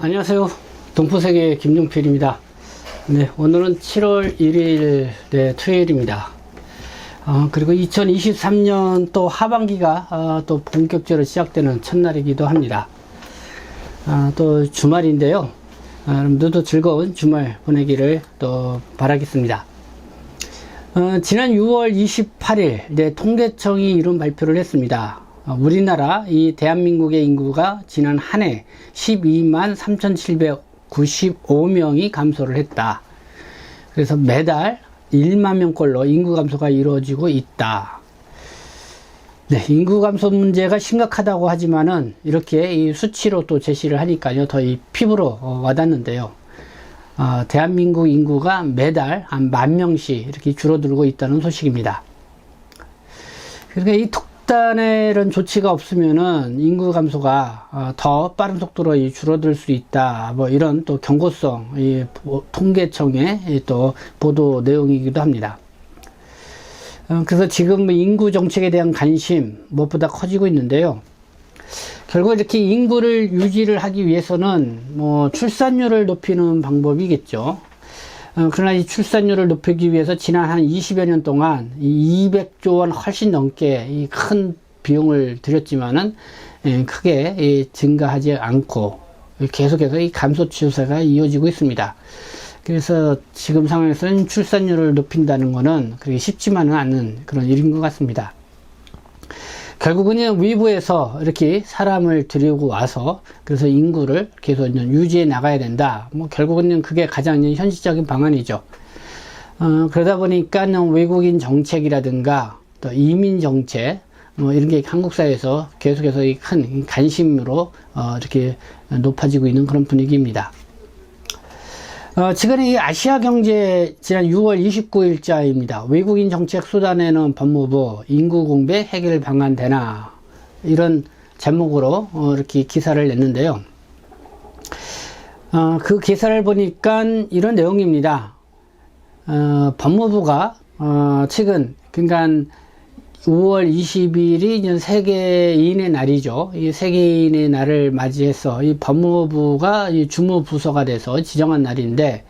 안녕하세요. 동포세계 김용필입니다. 네, 오늘은 7월 1일 네, 토요일입니다. 어, 그리고 2023년 또 하반기가 어, 또 본격적으로 시작되는 첫날이기도 합니다. 아, 또 주말인데요. 아, 여러분들도 즐거운 주말 보내기를 또 바라겠습니다. 어, 지난 6월 28일 네, 통계청이 이런 발표를 했습니다. 어, 우리나라 이 대한민국의 인구가 지난 한 해 12만 3,795명이 감소를 했다. 그래서 매달 1만 명꼴로 인구 감소가 이루어지고 있다. 네, 인구 감소 문제가 심각하다고 하지만은 이렇게 이 수치로 또 제시를 하니까요, 더 이 피부로 어, 와닿는데요. 어, 대한민국 인구가 매달 한 만 명씩 이렇게 줄어들고 있다는 소식입니다. 그러니까 이 특단의 이런 조치가 없으면은 인구 감소가 어, 더 빠른 속도로 이 줄어들 수 있다. 뭐 이런 또 경고성 이 보- 통계청의 이또 보도 내용이기도 합니다. 어, 그래서 지금 뭐 인구 정책에 대한 관심 무엇보다 커지고 있는데요. 결국 이렇게 인구를 유지를 하기 위해서는 뭐 출산율을 높이는 방법이겠죠. 어, 그러나 이 출산율을 높이기 위해서 지난 한 20여 년 동안 이 200조 원 훨씬 넘게 이 큰 비용을 들였지만은 예, 크게 이 증가하지 않고 계속해서 이 감소 추세가 이어지고 있습니다. 그래서 지금 상황에서는 출산율을 높인다는 것은 그렇게 쉽지만은 않은 그런 일인 것 같습니다. 결국은 외부에서 이렇게 사람을 들이고 와서 그래서 인구를 계속 유지해 나가야 된다. 뭐 결국은 그게 가장 현실적인 방안이죠. 어, 그러다 보니까 외국인 정책이라든가 또 이민 정책 뭐 이런 게 한국 사회에서 계속해서 이큰 관심으로 어, 이렇게 높아지고 있는 그런 분위기입니다. 어, 지금 이 아시아 경제 지난 6월 29일자입니다. 외국인 정책 쏟아내는 법무부 인구 공백 해결 방안 되나 이런 제목으로 어, 이렇게 기사를 냈는데요. 어, 그 기사를 보니까 이런 내용입니다. 어, 법무부가 어, 최근 그러니까 5월 20일이 세계인의 날이죠. 이 세계인의 날을 맞이해서 이 법무부가 이 주무부서가 돼서 지정한 날인데,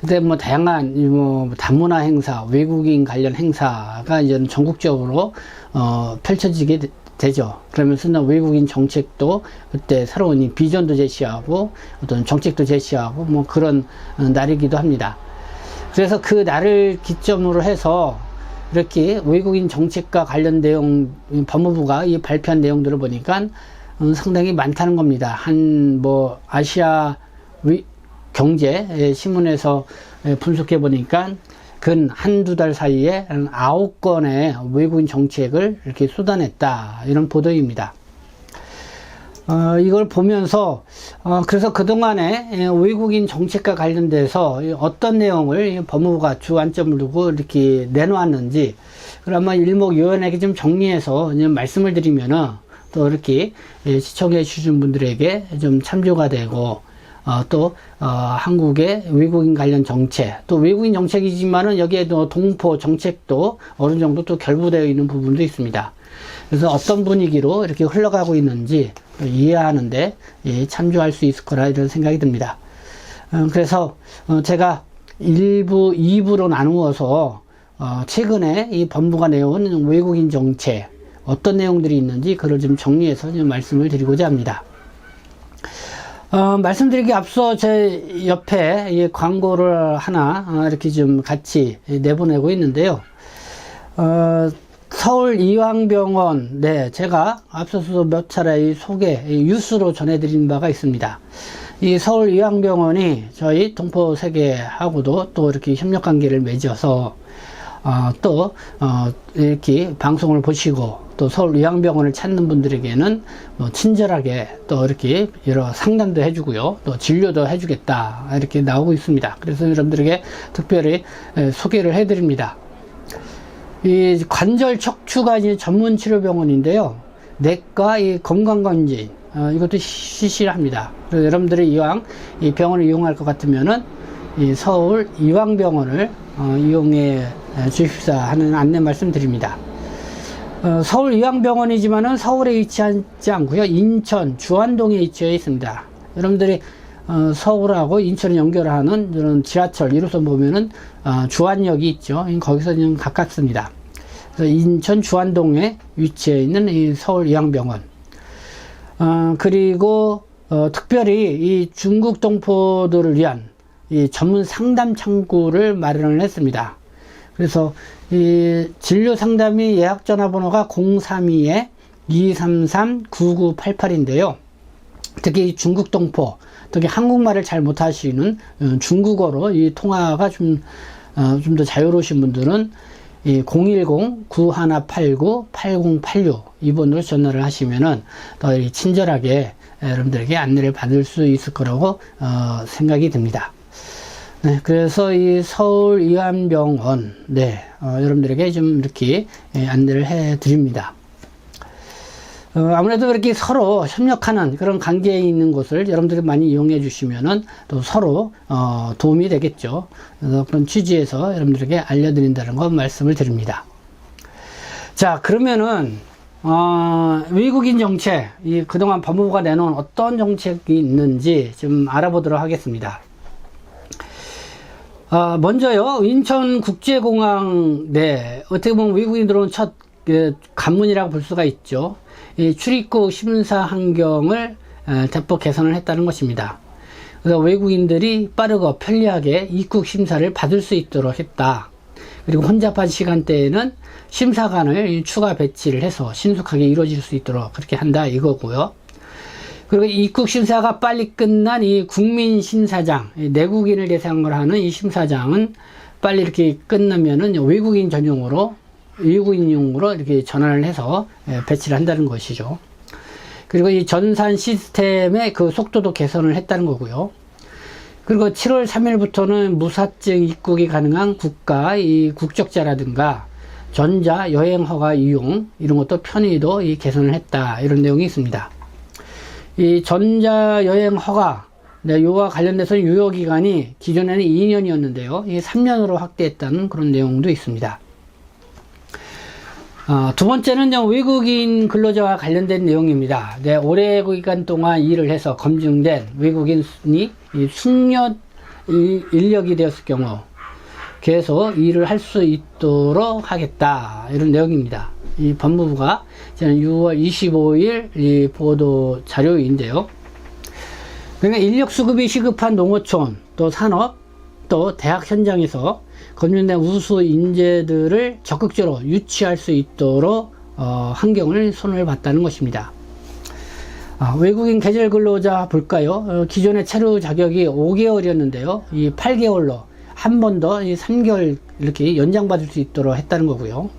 그때 뭐 다양한 이뭐 다문화 행사, 외국인 관련 행사가 이제 전국적으로 어, 펼쳐지게 되- 되죠. 그러면서 나 외국인 정책도 그때 새로운 이 비전도 제시하고 어떤 정책도 제시하고 뭐 그런 어, 날이기도 합니다. 그래서 그 날을 기점으로 해서 이렇게 외국인 정책과 관련 내용 이 법무부가 이 발표한 내용들을 보니까 음, 상당히 많다는 겁니다. 한 뭐 아시아 위- 경제 예, 신문에서 예, 분석해 보니까 근 한두 달 사이에 한 아홉 건의 외국인 정책을 이렇게 쏟아냈다 이런 보도입니다. 어, 이걸 보면서 어, 그래서 그동안에 예, 외국인 정책과 관련돼서 이 어떤 내용을 이 법무부가 주안점을 두고 이렇게 내놓았는지 그러면 일목요연하게 좀 정리해서 말씀을 드리면은 또 이렇게 예, 시청해 주신 분들에게 좀 참조가 되고 어, 또 어, 한국의 외국인 관련 정책 또 외국인 정책이지만은 여기에 도 동포 정책도 어느 정도 또 결부되어 있는 부분도 있습니다. 그래서 어떤 분위기로 이렇게 흘러가고 있는지 이해하는데 예, 참조할 수 있을 거라 이런 생각이 듭니다. 어, 그래서 어, 제가 1부, 2부로 나누어서 어, 최근에 이 법무가 내온 외국인 정책 어떤 내용들이 있는지 그걸 좀 정리해서 좀 말씀을 드리고자 합니다. 어, 말씀드리기 앞서 제 옆에 이 광고를 하나 어, 이렇게 좀 같이 내보내고 있는데요. 어, 서울 이황병원, 네, 제가 앞서서 몇 차례 이 소개, 이 뉴스로 전해드린 바가 있습니다. 이 서울 이황병원이 저희 동포세계하고도 또 이렇게 협력 관계를 맺어서 어, 또, 어, 이렇게 방송을 보시고, 또 서울 의학병원을 찾는 분들에게는 뭐 친절하게 또 이렇게 여러 상담도 해주고요. 또 진료도 해주겠다. 이렇게 나오고 있습니다. 그래서 여러분들에게 특별히 에, 소개를 해드립니다. 이 관절 척추가 이제 전문 치료 병원인데요. 내과 이 건강검진, 어, 이것도 실시합니다. 그래서 여러분들이 이왕 이 병원을 이용할 것 같으면은 이 서울 이왕병원을 어, 이용해 주십사 하는 안내 말씀드립니다. 어, 서울 이왕병원이지만은 서울에 위치하지 않고요. 인천 주안동에 위치해 있습니다. 여러분들이 어, 서울하고 인천을 연결하는 이런 지하철 1호선 보면은 어, 주안역이 있죠. 거기서 좀 가깝습니다. 그래서 인천 주안동에 위치해 있는 이 서울 요양병원. 어, 그리고 어, 특별히 이 중국 동포들을 위한 이 전문 상담 창구를 마련을 했습니다. 그래서 이 진료 상담이 예약 전화번호가 032에 233-9988인데요. 특히 중국 동포, 특히 한국말을 잘 못하시는 어, 중국어로 이 통화가 좀, 어, 좀 더 자유로우신 분들은 이 010-9189-8086 이번으로 전화를 하시면은 더이 친절하게 여러분들에게 안내를 받을 수 있을 거라고 어, 생각이 듭니다. 네, 그래서 이 서울 이완병원, 네, 어, 여러분들에게 좀 이렇게 예, 안내를 해 드립니다. 어, 아무래도 이렇게 서로 협력하는 그런 관계에 있는 곳을 여러분들이 많이 이용해 주시면은 또 서로 어, 도움이 되겠죠. 그래서 그런 취지에서 여러분들에게 알려드린다는 거 말씀을 드립니다. 자, 그러면은 어, 외국인 정책, 이 그동안 법무부가 내놓은 어떤 정책이 있는지 좀 알아보도록 하겠습니다. 어, 먼저요, 인천국제공항, 네, 어떻게 보면 외국인 들어온 첫, 그, 관문이라고 볼 수가 있죠. 이 출입국 심사 환경을 에, 대폭 개선을 했다는 것입니다. 그래서 외국인들이 빠르고 편리하게 입국 심사를 받을 수 있도록 했다. 그리고 혼잡한 시간대에는 심사관을 추가 배치를 해서 신속하게 이루어질 수 있도록 그렇게 한다 이거고요. 그리고 입국 심사가 빨리 끝난 이 국민 심사장, 내국인을 대상으로 하는 이 심사장은 빨리 이렇게 끝나면은 외국인 전용으로 외국인용으로 이렇게 전환을 해서 예, 배치를 한다는 것이죠. 그리고 이 전산 시스템의 그 속도도 개선을 했다는 거고요. 그리고 7월 3일부터는 무사증 입국이 가능한 국가 이 국적자라든가 전자 여행 허가 이용 이런 것도 편의도 이 개선을 했다 이런 내용이 있습니다. 이 전자 여행 허가 네, 요와 관련돼서 유효 기간이 기존에는 2년이었는데요. 이 3년으로 확대했다는 그런 내용도 있습니다. 어, 두 번째는 외국인 근로자와 관련된 내용입니다. 네, 오래 기간 동안 일을 해서 검증된 외국인이 숙련 인력이 되었을 경우 계속 일을 할 수 있도록 하겠다 이런 내용입니다. 이 법무부가 지난 6월 25일 이 보도 자료인데요. 그러니까 인력 수급이 시급한 농어촌 또 산업 또 대학 현장에서 검증된 우수 인재들을 적극적으로 유치할 수 있도록 어, 환경을 손을 봤다는 것입니다. 아, 외국인 계절 근로자 볼까요? 어, 기존의 체류 자격이 5개월이었는데요. 이 8개월로 한 번 더 3개월 이렇게 연장받을 수 있도록 했다는 거고요.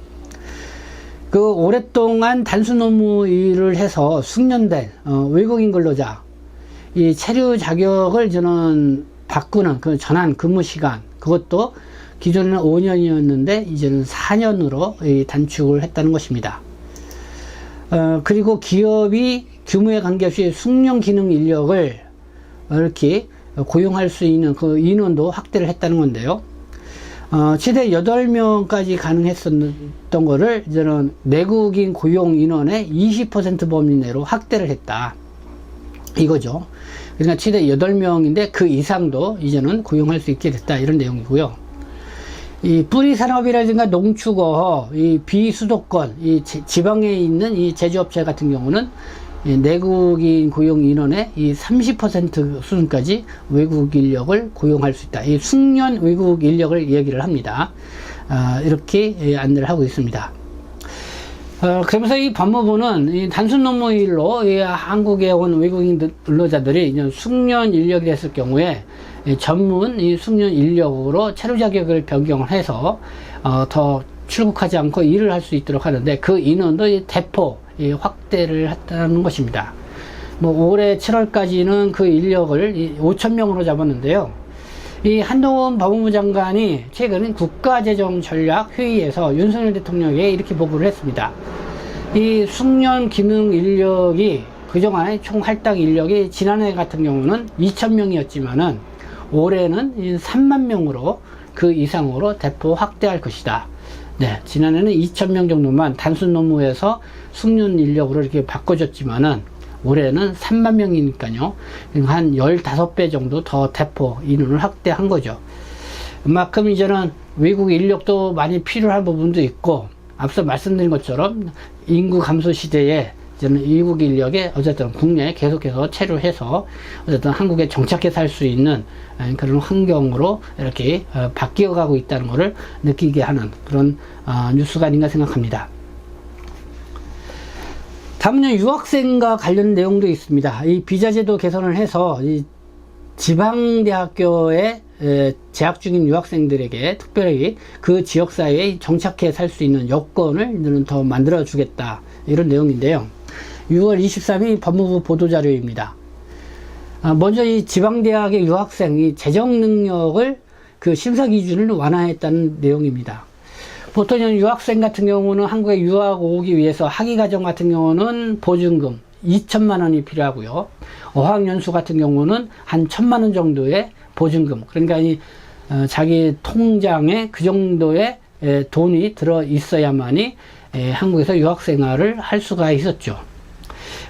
그 오랫동안 단순 업무 일을 해서 숙련된 어, 외국인 근로자 이 체류 자격을 저는 바꾸는 그 전환 근무 시간 그것도 기존에는 5년이었는데 이제는 4년으로 단축을 했다는 것입니다. 어, 그리고 기업이 규모에 관계없이 숙련 기능 인력을 이렇게 고용할 수 있는 그 인원도 확대를 했다는 건데요. 어, 최대 8명까지 가능했었던 거를 이제는 내국인 고용 인원의 20% 범위 내로 확대를 했다. 이거죠. 그러니까 최대 8명인데 그 이상도 이제는 고용할 수 있게 됐다. 이런 내용이고요. 이 뿌리 산업이라든가 농축어, 이 비수도권, 이 지방에 있는 이 제조업체 같은 경우는 내국인 고용 인원의 이 30% 수준까지 외국 인력을 고용할 수 있다. 이 숙련 외국 인력을 얘기를 합니다. 아, 이렇게 안내를 하고 있습니다. 어, 그러면서 이 법무부는 이 단순 노무일로 이 한국에 온 외국인 근로자들이 숙련 인력이 됐을 경우에 이 전문 이 숙련 인력으로 체류 자격을 변경을 해서 어, 더 출국하지 않고 일을 할 수 있도록 하는데 그 인원도 이 대폭 이 확대를 했다는 것입니다. 뭐 올해 7월까지는 그 인력을 5천 명으로 잡았는데요. 이 한동훈 법무부 장관이 최근 국가재정전략회의에서 윤석열 대통령에게 이렇게 보고를 했습니다. 이 숙련 기능 인력이 그동안의 총 할당 인력이 지난해 같은 경우는 2,000명이었지만은 올해는 3만 명으로 그 이상으로 대폭 확대할 것이다. 네, 지난해는 2,000명 정도만 단순 노무에서 숙련 인력으로 이렇게 바꿔줬지만은 올해는 3만 명이니까요. 한 15배 정도 더 대폭 인원을 확대한 거죠. 그만큼 이제는 외국 인력도 많이 필요한 부분도 있고, 앞서 말씀드린 것처럼 인구 감소 시대에 이제는 외국 인력에 어쨌든 국내에 계속해서 체류해서 어쨌든 한국에 정착해 살수 있는 그런 환경으로 이렇게 어, 바뀌어 가고 있다는 것을 느끼게 하는 그런 어, 뉴스가 아닌가 생각합니다. 다음은 유학생과 관련 내용도 있습니다. 이 비자제도 개선을 해서 이 지방대학교에 에, 재학 중인 유학생들에게 특별히 그 지역사회에 정착해 살 수 있는 여건을 더 만들어 주겠다. 이런 내용인데요. 6월 23일 법무부 보도자료입니다. 아, 먼저 이 지방대학의 유학생, 이 재정 능력을 그 심사 기준을 완화했다는 내용입니다. 보통 유학생 같은 경우는 한국에 유학 오기 위해서 학위 과정 같은 경우는 보증금 2천만 원이 필요하고요. 어학연수 같은 경우는 한 천만 원 정도의 보증금. 그러니까 이 어, 자기 통장에 그 정도의 에, 돈이 들어 있어야만이 에, 한국에서 유학 생활을 할 수가 있었죠.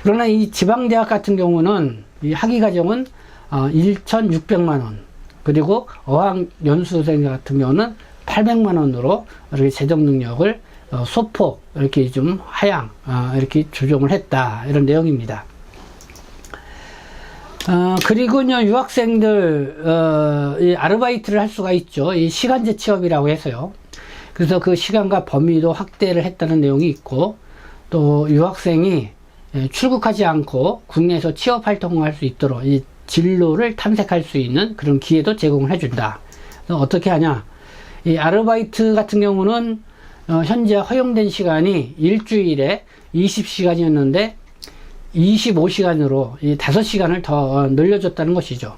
그러나 이 지방대학 같은 경우는 이 학위 과정은 어, 1,600만 원. 그리고 어학 연수생 같은 경우는 800만 원으로 이렇게 재정 능력을 어, 소폭 이렇게 좀 하향 어, 이렇게 조정을 했다 이런 내용입니다. 어, 그리고요 유학생들 어, 이 아르바이트를 할 수가 있죠. 이 시간제 취업이라고 해서요. 그래서 그 시간과 범위도 확대를 했다는 내용이 있고 또 유학생이 예, 출국하지 않고 국내에서 취업 활동을 할 수 있도록 이 진로를 탐색할 수 있는 그런 기회도 제공을 해준다. 어떻게 하냐? 이 아르바이트 같은 경우는 어, 현재 허용된 시간이 일주일에 20시간이었는데 25시간으로 이 5시간을 더 늘려줬다는 것이죠.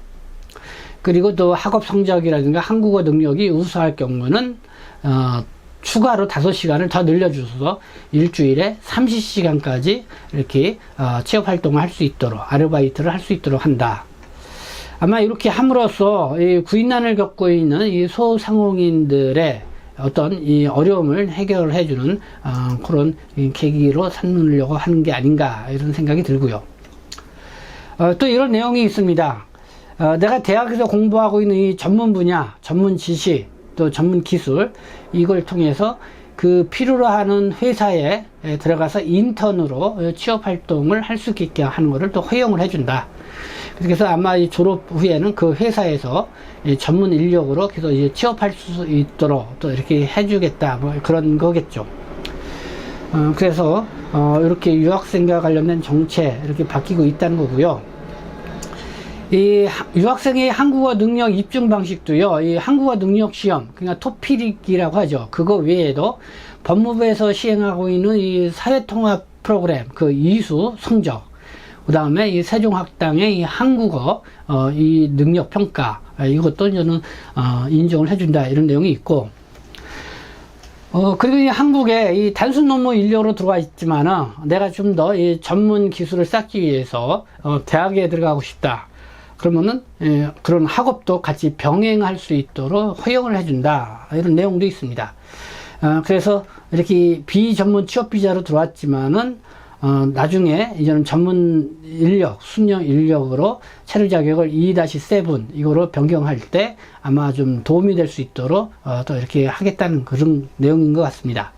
그리고 또 학업 성적이라든가 한국어 능력이 우수할 경우는 어, 추가로 5시간을 더 늘려줘서 일주일에 30시간까지 이렇게 어, 취업 활동을 할 수 있도록 아르바이트를 할 수 있도록 한다. 아마 이렇게 함으로써 이 구인난을 겪고 있는 이 소상공인들의 어떤 이 어려움을 해결해 주는 어, 그런 계기로 삼으려고 하는 게 아닌가 이런 생각이 들고요. 어, 또 이런 내용이 있습니다. 어, 내가 대학에서 공부하고 있는 이 전문 분야, 전문 지식, 또 전문 기술 이걸 통해서 그 필요로 하는 회사에 들어가서 인턴으로 취업 활동을 할 수 있게 하는 것을 또 허용을 해준다. 그래서 아마 이 졸업 후에는 그 회사에서 전문 인력으로 계속 이제 취업할 수 있도록 또 이렇게 해주겠다. 뭐 그런 거겠죠. 어, 그래서 어, 이렇게 유학생과 관련된 정책 이렇게 바뀌고 있다는 거고요. 이 유학생의 한국어 능력 입증 방식도요, 이 한국어 능력 시험, 그러니까 토픽이라고 하죠. 그거 외에도 법무부에서 시행하고 있는 이 사회통합 프로그램, 그 이수 성적, 그 다음에 이 세종학당의 이 한국어, 어, 이 능력 평가, 이것도 저는, 어, 인정을 해준다, 이런 내용이 있고, 어, 그리고 이 한국에 이 단순 논문 인력으로 들어와 있지만은 내가 좀 더 이 전문 기술을 쌓기 위해서 어, 대학에 들어가고 싶다. 그러면은 예, 그런 학업도 같이 병행할 수 있도록 허용을 해준다 이런 내용도 있습니다. 어, 그래서 이렇게 비전문 취업 비자로 들어왔지만은 어, 나중에 이제는 전문 인력, 순영 인력으로 체류 자격을 2-7 이거로 변경할 때 아마 좀 도움이 될 수 있도록 어, 또 이렇게 하겠다는 그런 내용인 것 같습니다.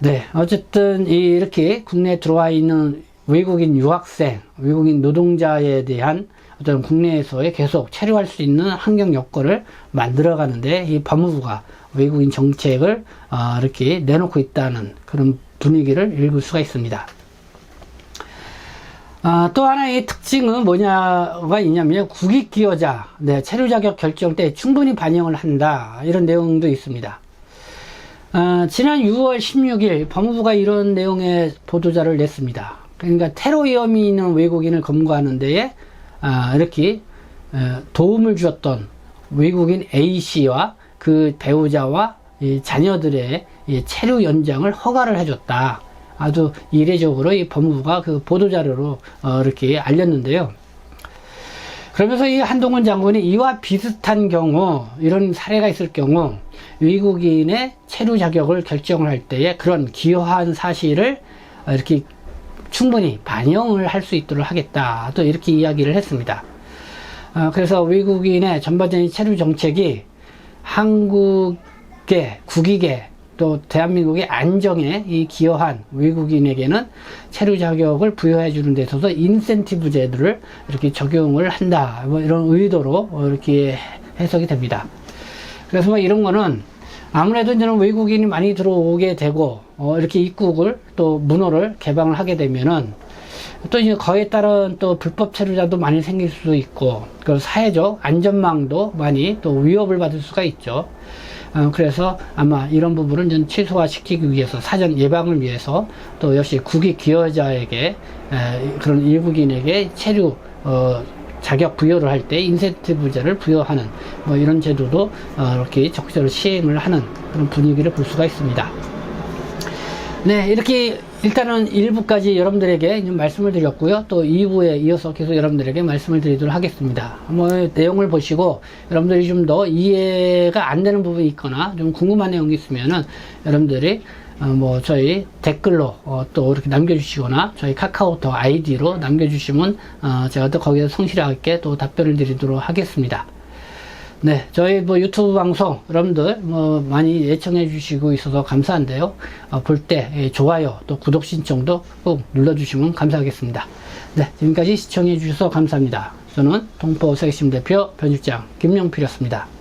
네, 어쨌든 이렇게 국내에 들어와 있는 외국인 유학생, 외국인 노동자에 대한 어떤 국내에서의 계속 체류할 수 있는 환경 여건을 만들어 가는데 이 법무부가 외국인 정책을 어, 이렇게 내놓고 있다는 그런 분위기를 읽을 수가 있습니다. 아, 또 하나의 특징은 뭐냐가 있냐면 국익 기여자 네, 체류 자격 결정 때 충분히 반영을 한다 이런 내용도 있습니다. 아, 지난 6월 16일 법무부가 이런 내용의 보도자를 냈습니다. 그러니까 테러 위험이 있는 외국인을 검거하는 데에 아, 이렇게 어, 도움을 주었던 외국인 A 씨와 그 배우자와 자녀들의 체류 연장을 허가를 해줬다. 아주 이례적으로 이 법무부가 그 보도자료로 어, 이렇게 알렸는데요. 그러면서 이 한동훈 장군이 이와 비슷한 경우, 이런 사례가 있을 경우, 외국인의 체류 자격을 결정을 할 때에 그런 기여한 사실을 이렇게 충분히 반영을 할 수 있도록 하겠다. 또 이렇게 이야기를 했습니다. 어, 그래서 외국인의 전반적인 체류 정책이 한국의 국익에 또 대한민국의 안정에 이 기여한 외국인에게는 체류 자격을 부여해 주는 데 있어서 인센티브 제도를 이렇게 적용을 한다. 뭐 이런 의도로 어, 이렇게 해석이 됩니다. 그래서 뭐 이런 거는 아무래도 이제는 외국인이 많이 들어오게 되고 어, 이렇게 입국을 또 문호를 개방을 하게 되면은 또 이제 거에 따른 또 불법 체류자도 많이 생길 수도 있고 그 사회적 안전망도 많이 또 위협을 받을 수가 있죠. 어, 그래서 아마 이런 부분은 좀 최소화시키기 위해서 사전 예방을 위해서 또 역시 국익 기여자에게 에, 그런 일국인에게 체류 어, 자격 부여를 할 때 인센티브제를 부여하는 뭐 이런 제도도 어, 이렇게 적극적으로 시행을 하는 그런 분위기를 볼 수가 있습니다. 네, 이렇게 일단은 1부까지 여러분들에게 좀 말씀을 드렸고요. 또 2부에 이어서 계속 여러분들에게 말씀을 드리도록 하겠습니다. 뭐 내용을 보시고 여러분들이 좀 더 이해가 안 되는 부분이 있거나 좀 궁금한 내용이 있으면은 여러분들이 어, 뭐 저희 댓글로 어, 또 이렇게 남겨주시거나 저희 카카오톡 아이디로 남겨주시면 어, 제가 또 거기에 성실하게 또 답변을 드리도록 하겠습니다. 네, 저희 뭐 유튜브 방송 여러분들 뭐 많이 예청해 주시고 있어서 감사한데요. 어, 볼때 예, 좋아요 또 구독 신청도 꼭 눌러주시면 감사하겠습니다. 네, 지금까지 시청해 주셔서 감사합니다. 저는 동포 세계심 대표 편집장 김용필이었습니다.